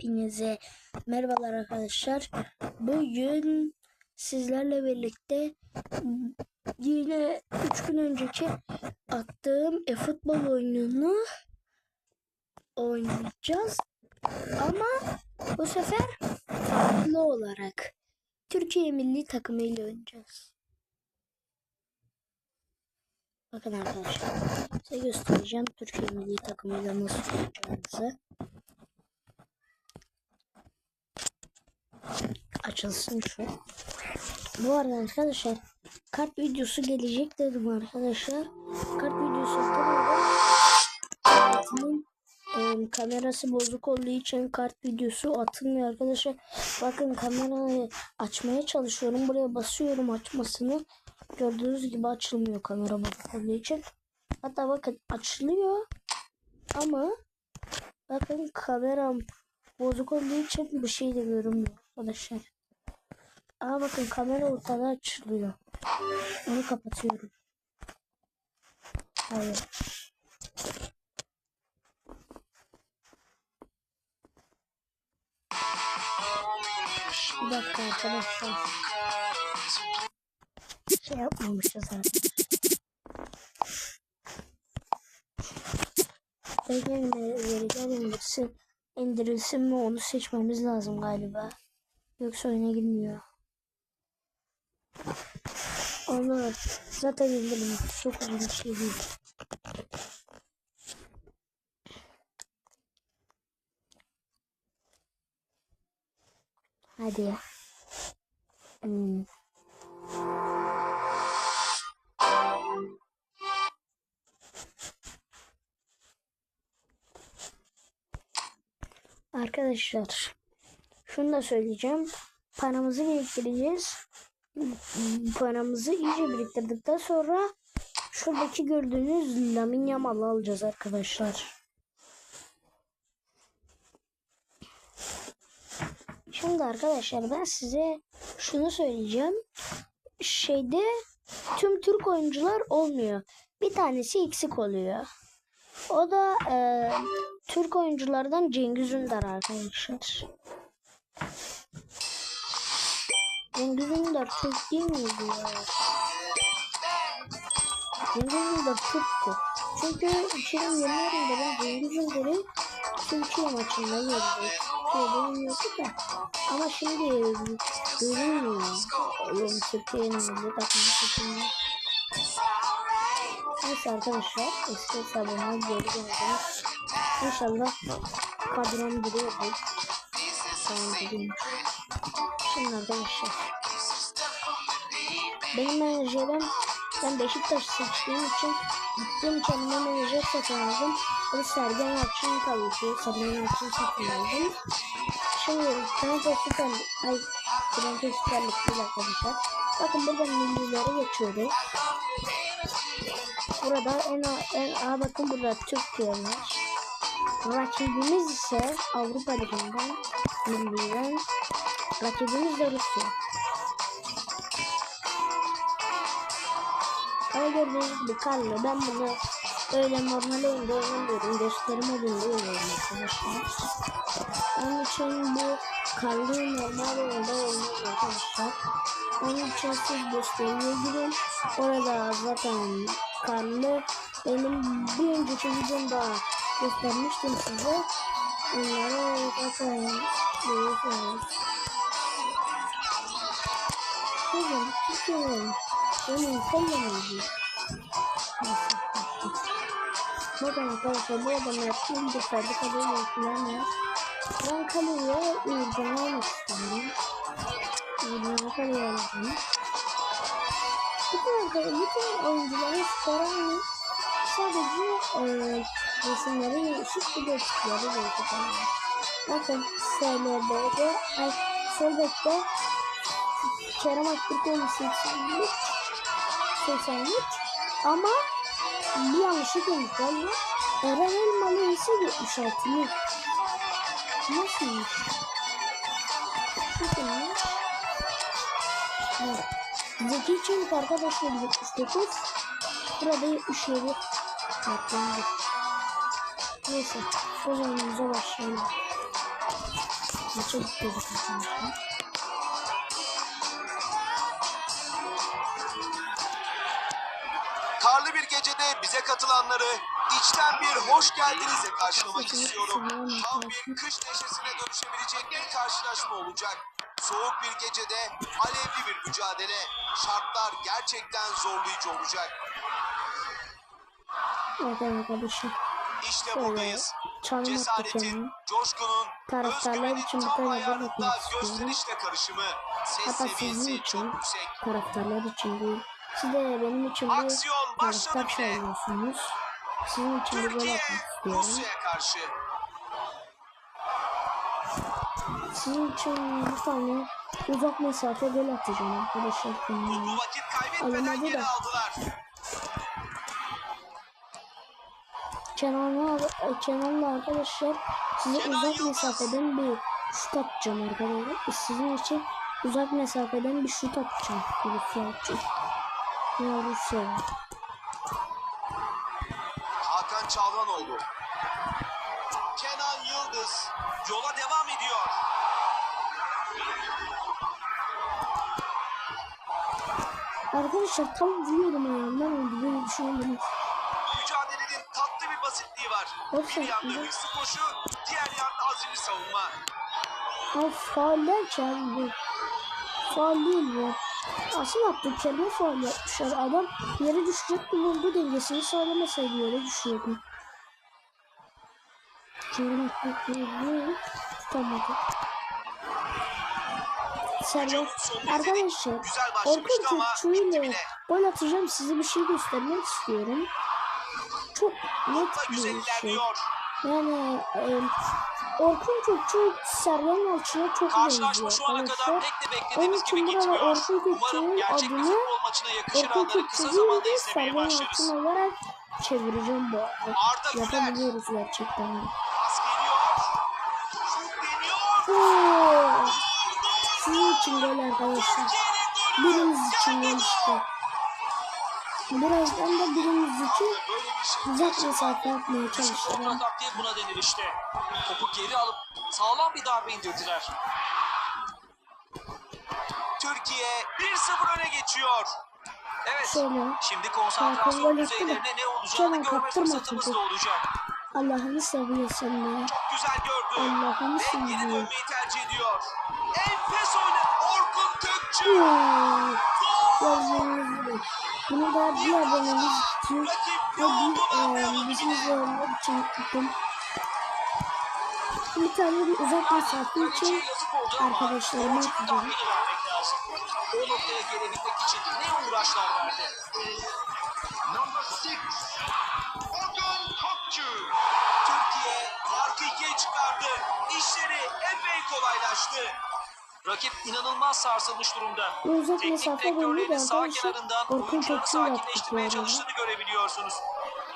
Hepinize merhabalar arkadaşlar. Bugün sizlerle birlikte yine 3 gün önceki attığım e-futbol oyununu oynayacağız. Ama bu sefer farklı olarak Türkiye milli takımıyla oynayacağız. Bakın arkadaşlar size göstereceğim Türkiye milli takımıyla nasıl oynayacağımızı. Açılsın şu. Bu arada arkadaşlar kart videosu gelecek dedim arkadaşlar. Kart videosu atamadım. E, kamerası bozuk olduğu için kart videosu atılmıyor arkadaşlar. Bakın kamerayı açmaya çalışıyorum. Buraya basıyorum açmasını. Gördüğünüz gibi açılmıyor kamera bozuk olduğu için. Hatta bakın açılıyor. Ama bakın kameram bozuk olduğu için bir şey de görünmüyor arkadaşlar. Aa bakın kamera ortada açılıyor. Onu kapatıyorum. Hayır. Bir dakika arkadaşlar. Şey yapmamışız artık. Benim de veriler indirsin, indirilsin mi onu seçmemiz lazım galiba. Yoksa oyuna girmiyor. Onu zaten indirdim. Çok uzun bir şey değil. Hadi ya. Hmm. Arkadaşlar şunu da söyleyeceğim. Paramızı biriktireceğiz. Paramızı iyice biriktirdikten sonra şuradaki gördüğünüz Lamin Yamal'ı alacağız arkadaşlar. Şimdi arkadaşlar ben size şunu söyleyeceğim. Şeyde tüm Türk oyuncular olmuyor. Bir tanesi eksik oluyor. O da e, Türk oyunculardan Cengiz Ünder arkadaşlar. Türk değil miydi ya? Ünder Türk'tü. Çünkü 2020 yılında ben Cengiz Ünder'i Türkiye maçında gördüm. Türkiye'de bilmiyordu da. Ama şimdi görünmüyor. Yani Türkiye'nin milli takımı seçimde. Neyse arkadaşlar eski hesabıma geri dönelim. İnşallah kadrom duruyordur. Tamam durmuş. Şimdi arkadaşlar. Benim menajerim ben Beşiktaş seçtiğim için gittiğim kendime menajer satın aldım. O da Sergen Yalçın ki. Sergen Yalçın satın aldım. Şimdi Transfer Süper Ay Transfer Süper Lig değil arkadaşlar. Bakın buradan millilere geçiyoruz. Burada en en aa bakın burada Türkiye var. Rakibimiz ise Avrupa Ligi'nden milliden rakibimiz de Rusya. Ama gördüğünüz gibi Carlo ben bunu öyle normal oyunda oynamıyorum. Gösterim oyunda oynuyorum arkadaşlar. Onun için bu Carlo'yu normal oyunda oynuyorum arkadaşlar. Onun için siz gösteriye girin. Orada zaten Carlo benim bir önceki videomda göstermiştim size. Onları zaten görüyorsunuz. Kızım, kızım. Benim kollamıydı. Bakın arkadaşlar bu adam yaptığım bir saydı kadar falan ya. Ben kaleye almak istedim. Uğurcan'a kaleye aldım. Bütün bütün oyuncuların skoranı sadece e, resimleri değişik bir değişikleri değişik oluyor. Bakın SLB'de, ay Solbek'te Kerem Aktürkoğlu 83 83 ama bir yanlışlık olmuş valla. Eren Elmalı ise 76 mı? Nasılmış? Nasılmış? Evet. Zeki Çelik arkadaşlar 79 Burada 77 Bakın Neyse o zamanımıza başlayalım Maça gidiyorduk arkadaşlar. Karlı bir gecede bize katılanları içten bir hoş geldinizle karşılamak Kesinlikle istiyorum. Tam bir kış neşesine dönüşebilecek bir karşılaşma olacak. Soğuk bir gecede alevli bir mücadele. Şartlar gerçekten zorlayıcı olacak. Evet arkadaşlar. İşte Şöyle buradayız. Cesaretin, coşkunun, Taraftarlar için bu tam ayarında istiyorum. gösterişle karışımı. Ses Hatta seviyesi için, çok yüksek. taraftarlar için değil. Siz de benim için Aksiyon başladı taraftar bile. söylüyorsunuz. Sizin için bir gol Türkiye, atmak istiyorum. Karşı. Sizin için bir tane uzak mesafe gol atacağım arkadaşlar. Bu vakit kaybetmeden geri aldılar. Kenan'la Kenan'la arkadaşlar size uzak mesafeden bir şut atacağım arkadaşlar. Sizin için uzak mesafeden bir şut atacağım. Rusya için. Ya Rusya. Hakan Çalhanoğlu. Kenan Yıldız yola devam ediyor. Arkadaşlar tam vuruyordum ayağımdan oldu. Böyle bir şey oldu. Bir yanda mi? hırslı koşu, diğer yanda azimli savunma. Ha fauller çağırdı. Faul değil bu. Asıl Abdülkerim'e faul yapmışlar. Adam yere düşecek mi buldu dengesini sağlamasaydı yere düşüyordu. Tutamadı. Servet. Arkadaşlar Orkun bitti ile gol atacağım. Size bir şey göstermek istiyorum. Çok net bir şey. Yani e, Orkun Kökçü Sergen Yalçın'a çok benziyor şu ana kadar pek de beklediğimiz gibi gitmiyor. Orkun Kökçü'nün adını Orkun anları Kökçü kısa değil zamanda de Sergen. Yalçın olarak çevireceğim bu arada. Yapabiliyoruz gerçekten. Oo! Sizin için gol arkadaşlar. Birimiz için gol işte. Birazdan da birimiz için uzak mesafe Kontra çalışacağım. taktiği buna denir işte. Topu geri alıp sağlam bir darbe indirdiler. Türkiye 1-0 öne geçiyor. Evet. Şöyle. Şimdi konsantrasyon düzeylerine ne olacağını görme fırsatımız da olacak. Allah'ını seviyorsun ya. Çok güzel gördü. Allah'ını Ve geri dönmeyi tercih ediyor. Enfes oynadı Orkun Kökçü. Oo! Bunu da bir abonemiz için ve bir e, bizim bile. izleyenler için tuttum. Bir tane bir uzak mesafe için arkadaşlarıma atacağım. Kökçü. Türkiye farkı ikiye çıkardı. İşleri epey kolaylaştı. Rakip inanılmaz sarsılmış durumda. Uzak Teknik de direktörlerin sağ arkadaşlar kenarından oyuncuları bu sakinleştirmeye çalıştığını görebiliyorsunuz.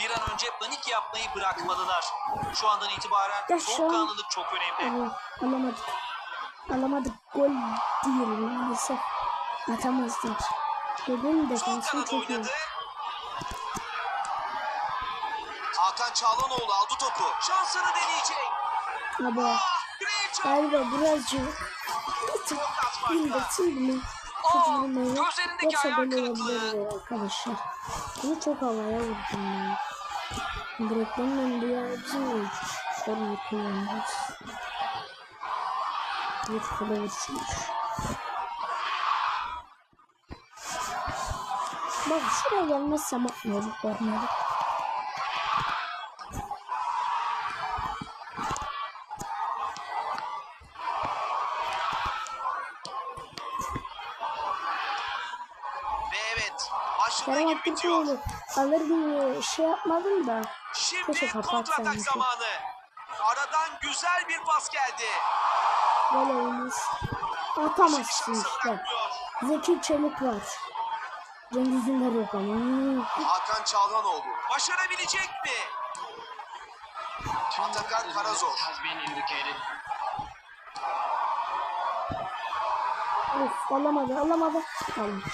Bir an önce panik yapmayı bırakmadılar. Şu andan itibaren Ya soğukkanlılık çok önemli. Ama alamadık. Alamadık. Gol değil maalesef. Atamazdık. Dedim Sol defansın kanat oynadı. Hakan Çağlanoğlu aldı topu. Şansını deneyecek. Ama Ah, galiba birazcık bir indirsin mi? Tutulmayı gözlerindeki yoksa böyle olabilir arkadaşlar. Bunu çok havaya vurdum ben. Direklerin önünde bizim oyuncu. Sorun kullanacağız. Bir kule uçmuş. Bak şuraya gelmezsem atmıyorum korneri. Ve başladığı Kerem gibi bitiyor. Aktürkoğlu alır gibi şey yapmadım da Şimdi kontratak zamanı. Aradan güzel bir pas geldi. böyle. Şimdi Atamazsın işte. Zeki Çelik var. Cengiz Ünder yok ama. Hakan Çalhanoğlu. Başarabilecek mi? Atakan Karazor. Of alamadı alamadı. Almış.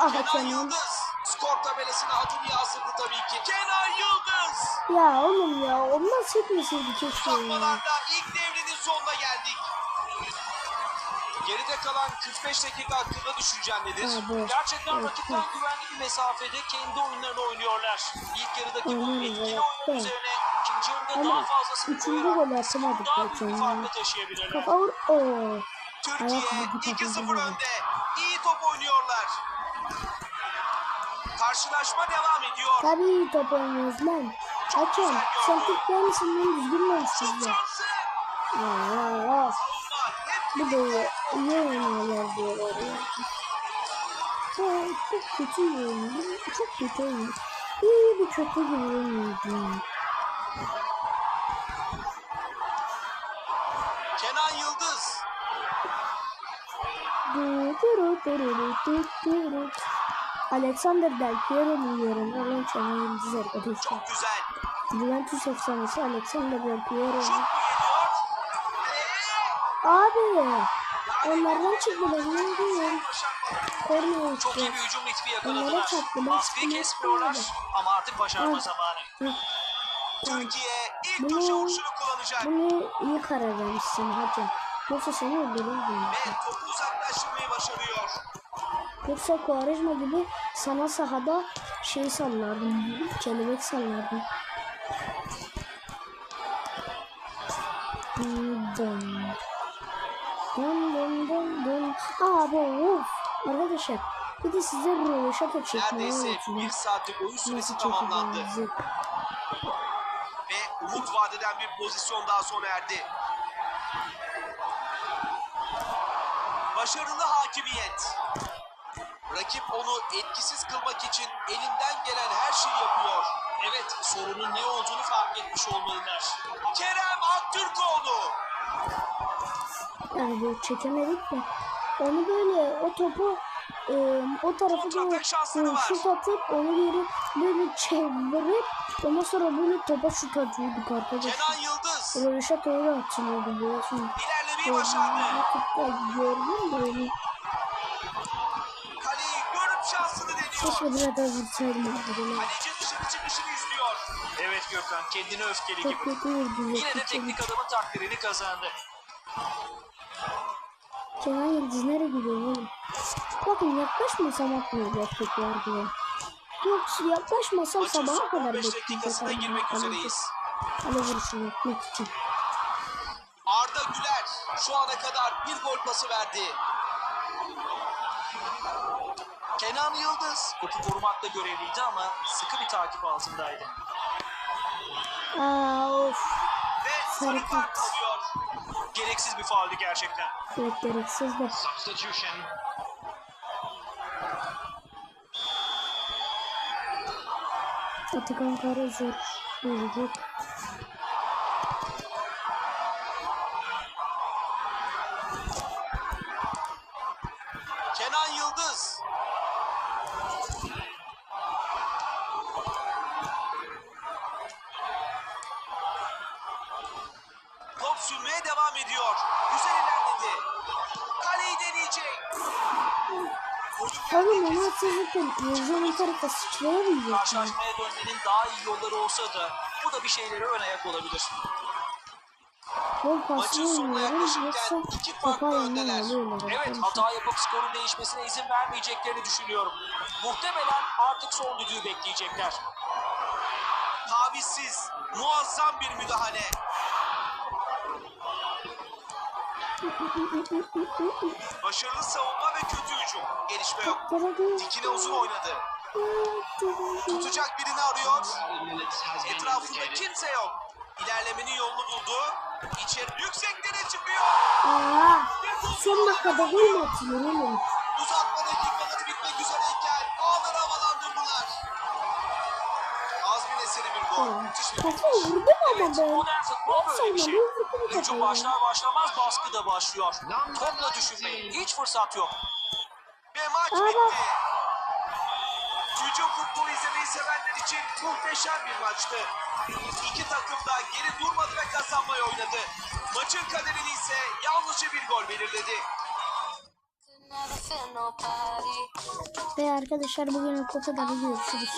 Ah. Yıldız. Skor tabelasına adını yazdırdı tabii ki. Kenan Yıldız. Ya oğlum ya ondan çekmeseydi keşke. Uzatmalarda ilk devrenin sonuna geldik. Geride kalan 45 dakika hakkında düşüncen nedir? Bu. Gerçekten Evet, rakipten güvenli bir mesafede kendi oyunlarını oynuyorlar. İlk yarıdaki bu etkili evet, oyunun evet. üzerine ikinci yarıda daha fazlasını koyarak daha büyük bir ya. farkla taşıyabilirler. Türkiye Ayak vurdu, 2-0 kafasına önde. İyi top oynuyorlar. Karşılaşma devam ediyor. Tabii top oynuyoruz lan. Hakem sen Türk müsün lan düzgün mü sizce? Bu da iyi. Oynuyorlar diyorlar ya. Aa, çok kötü oynuyor. Çok kötü oynuyor. İyi bir kötü gibi oynuyor. Kenan Yıldız. Alexander Del Piero'nun yerine Kenan Yıldız arkadaşlar. Juventus efsanesi Alexander Del Piero. Abi onlardan çıktı ben ne diyeyim. Kornaya Çok iyi bir hücum ritmi Onlara yakaladılar. çarptı, bak, Baskıyı kesmiyorlar ama artık başarma zamanı. Türkiye ilk köşe vuruşunu kullanacak. Bunu iyi karar vermişsin hakem. Yoksa seni öldürürdüm. Ve topu uzaklaştırmayı başarıyor. Yoksa Quaresma gibi sana sahada şey sallardım. Kelebek sallardım. Dın dın. Dın dın dın dın. Abi of. Arkadaşlar bir de size röveşata çekmeyi Neredeyse bir saatlik oyun Nasıl süresi tamamlandı. Ve umut vadeden bir pozisyon daha sona erdi. Başarılı hakimiyet. Rakip onu etkisiz kılmak için elinden gelen her şeyi yapıyor. Evet, sorunun ne olduğunu fark etmiş olmalılar. Kerem Aktürkoğlu. Yani böyle çekemedik de. Onu böyle o topu e, o Kontratak şansları e, şut atıp onu geri böyle çevirip ondan sonra böyle topa şut atıyorduk arkadaşlar. Kenan Yıldız. Röveşat öyle atılıyordu böyle. Şimdi İlerlemeyi başardı. Gördüm onu. Kaleyi görüp şansını deniyor. Keşke biraz daha vursaydım. böyle. Kaleci dışarı çıkışını izliyor. Evet Gökhan, kendini öfkeli Çok gibi. kötü vurdu. Yine de teknik adamın takdirini kazandı. Kenan nereye gidiyor oğlum? Bakın yaklaşmasam atmayacak tekrar gibi. Yoksa yaklaşmasam Maçın sabaha son kadar 15 bekleyecek. dakikasına abi. girmek Kaleci. üzereyiz. Kale vuruşunu yapmak için. Şu ana kadar bir gol pası verdi. Kenan Yıldız topu korumakla görevliydi ama sıkı bir takip altındaydı. Aa of. Ve Sarı kart alıyor. Gereksiz bir fauldü gerçekten. Evet gereksiz de. Substitution. Atakan Kara zor. İlerledi. Kaleyi deneyecek. Oğlum ama haksızlıkın. Yüzünün tarafa sıçrayamayacak mı? Karşılaşmaya dönmenin daha iyi yolları olsa da bu da bir şeylere ön ayak olabilir. Paslı sonuna oynuyorum yaklaşırken yoksa iki farklı topa alıyorlar. Evet hata yapıp skorun değişmesine izin vermeyeceklerini düşünüyorum. Muhtemelen artık son düdüğü bekleyecekler. Tavizsiz, muazzam bir müdahale. Başarılı savunma ve kötü hücum. Gelişme yok. Dikine uzun oynadı. Tutacak birini arıyor. Etrafında kimse yok. İlerlemenin yolunu buldu. İçeri yükseklere çıkıyor. Aa, son dakikada gol mü atıyor oğlum? Kafa vurdum ama ben. böyle bir şey. Hücum başlar başlamaz baskı da başlıyor. Topla düşünmeyin. Hiç fırsat yok. Ve maç Aa, bitti. Hücum futbolu izlemeyi sevenler için muhteşem bir maçtı. İki takım da geri durmadı ve kazanmayı oynadı. Maçın kaderini ise yalnızca bir gol belirledi. Ve arkadaşlar bugün o kadar görüşürüz.